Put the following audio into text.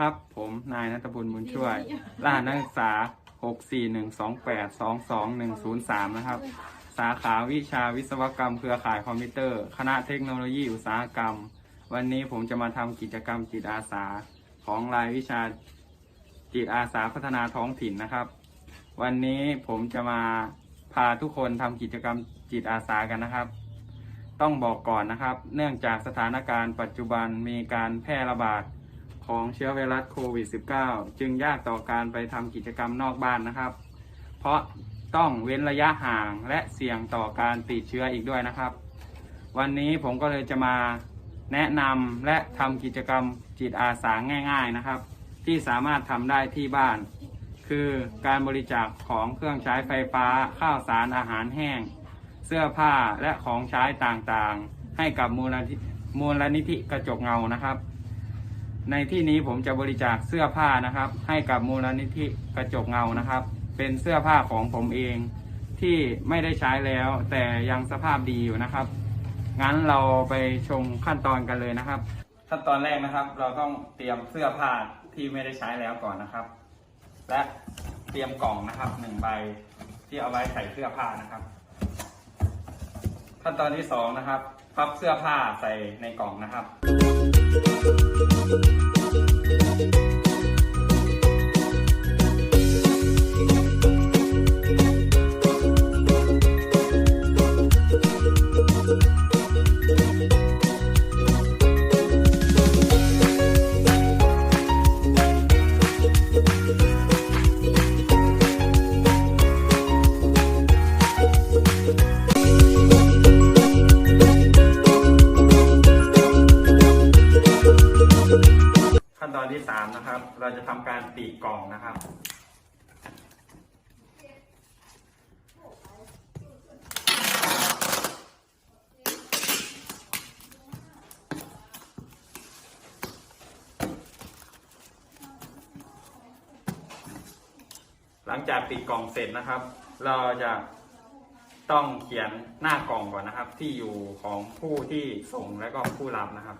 ครับ ผมนายนัทบุญบุญช่วย รหัสนักศึกษา 641282210นะครับ สาขาวิชาวิศวกรรมเครือข่ายคอมพิวเตอร์ คณะเทคโนโลยีอุตสาหกรรม วันนี้ผมจะมาทำกิจกรรมจิตอาสา ของรายวิชาจิตอาสาพัฒนาท้องถิ่นนะครับ วันนี้ผมจะมาพาทุกคนทำกิจกรรมจิตอาสากันนะครับต้องบอกก่อนนะครับ เนื่องจากสถานการณ์ปัจจุบันมีการแพร่ระบาด ของเชื้อไวรัสโควิด -19 จึงยากต่อการไปทำกิจกรรมนอกบ้านนะครับ เพราะต้องเว้นระยะห่างและเสี่ยงต่อการติดเชื้ออีกด้วยนะครับ วันนี้ผมก็เลยจะมาแนะนำและทำกิจกรรมจิตอาสาง่าย ๆนะครับ ที่สามารถทำได้ที่บ้าน คือการบริจาคของเครื่องใช้ไฟฟ้า ข้าวสารอาหารแห้ง เสื้อผ้าและของใช้ต่างๆ ให้กับมูลนิธิมูลนิธิกระจกเงานะครับ ในที่นี้ผมจะบริจาคเสื้อผ้านะครับ ให้กับมูลนิธิกระจกเงานะครับ เป็นเสื้อผ้าของผมเองที่ไม่ได้ใช้แล้ว แต่ยังสภาพดีอยู่นะครับ งั้นเราไปชมขั้นตอนกันเลยนะครับ ขั้นตอนแรกนะครับ เราต้องเตรียมเสื้อผ้าที่ไม่ได้ใช้แล้วก่อนนะครับ และเตรียมกล่องนะครับหนึ่งใบที่เอาไว้ใส่เสื้อผ้านะครับ ขั้นตอนที่สองนะครับ พับเสื้อผ้าใส่ในกล่องนะครับ อนที่สามนะครับ เราจะทำการปีกกล่องนะครับ หลังจากปิดกล่องเสร็จนะครับ เราจะต้องเขียนหน้ากล่องก่อนนะครับ ที่อยู่ของผู้ที่ส่งและก็ผู้รับนะครับ